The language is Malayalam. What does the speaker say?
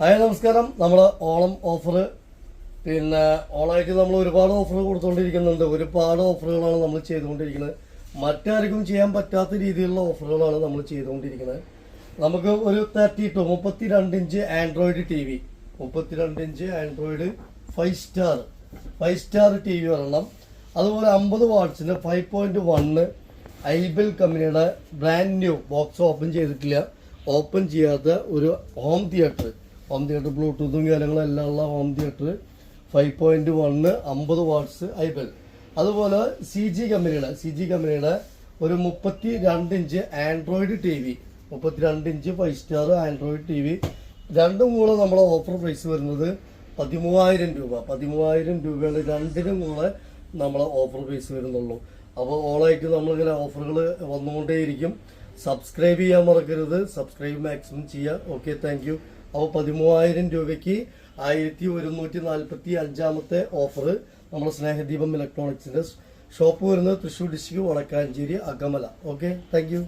ഹായ് നമസ്കാരം. നമ്മൾ ഓണം ഓഫർ പിന്നെ ഓണമായിട്ട് നമ്മൾ ഒരുപാട് ഓഫറുകൾ കൊടുത്തുകൊണ്ടിരിക്കുന്നുണ്ട് ഒരുപാട് ഓഫറുകളാണ് നമ്മൾ ചെയ്തുകൊണ്ടിരിക്കുന്നത്. മറ്റാർക്കും ചെയ്യാൻ പറ്റാത്ത രീതിയിലുള്ള ഓഫറുകളാണ് നമ്മൾ ചെയ്തുകൊണ്ടിരിക്കുന്നത്. നമുക്ക് ഒരു തേർട്ടി ടു മുപ്പത്തിരണ്ട് ഇഞ്ച് ആൻഡ്രോയിഡ് ടി വി. മുപ്പത്തിരണ്ട് inch android five star. Five star T V ഒരെണ്ണം. അതുപോലെ അമ്പത് വാട്ട്സിന് ഫൈവ് പോയിന്റ് വണ്ണ് ഐബിൽ കമ്പനിയുടെ ബ്രാൻഡ് ന്യൂ ബോക്സ് ഓപ്പൺ ചെയ്തിട്ടില്ല. ഓപ്പൺ ചെയ്യാത്ത ഒരു ഹോം തിയേറ്റർ. ഹോം തിയേറ്റർ ബ്ലൂടൂത്തും കാര്യങ്ങളും എല്ലാം ഉള്ള home theatre five point one അമ്പത് വാട്ട്സ് ഐബിൽ അതുപോലെ സി ജി കമ്പനിയുടെ സി ജി കമ്പനിയുടെ ഒരു മുപ്പത്തി രണ്ട് ഇഞ്ച് ആൻഡ്രോയിഡ് ടി വി മുപ്പത്തി രണ്ട് inch five star android T V രണ്ടും കൂടെ നമ്മളെ ഓഫർ പ്രൈസ് വരുന്നത് പതിമൂവായിരം രൂപ. പതിമൂവായിരം രൂപയുടെ രണ്ടിനും കൂടെ നമ്മളെ ഓഫർ പ്രൈസ് വരുന്നുള്ളൂ. അപ്പോൾ ഓളായിട്ട് നമ്മളിങ്ങനെ ഓഫറുകൾ വന്നുകൊണ്ടേയിരിക്കും. സബ്സ്ക്രൈബ് ചെയ്യാൻ മറക്കരുത്. സബ്സ്ക്രൈബ് മാക്സിമം ചെയ്യുക ഓക്കെ താങ്ക് അപ്പോൾ പതിമൂവായിരം രൂപയ്ക്ക് ആയിരത്തി ഒരുന്നൂറ്റി നാൽപ്പത്തി അഞ്ചാമത്തെ ഓഫർ നമ്മുടെ സ്നേഹദീപം ഇലക്ട്രോണിക്സിന്റെ ഷോപ്പ് വരുന്നത് Thrissur district Vadakkanchery Akamala. Okay thank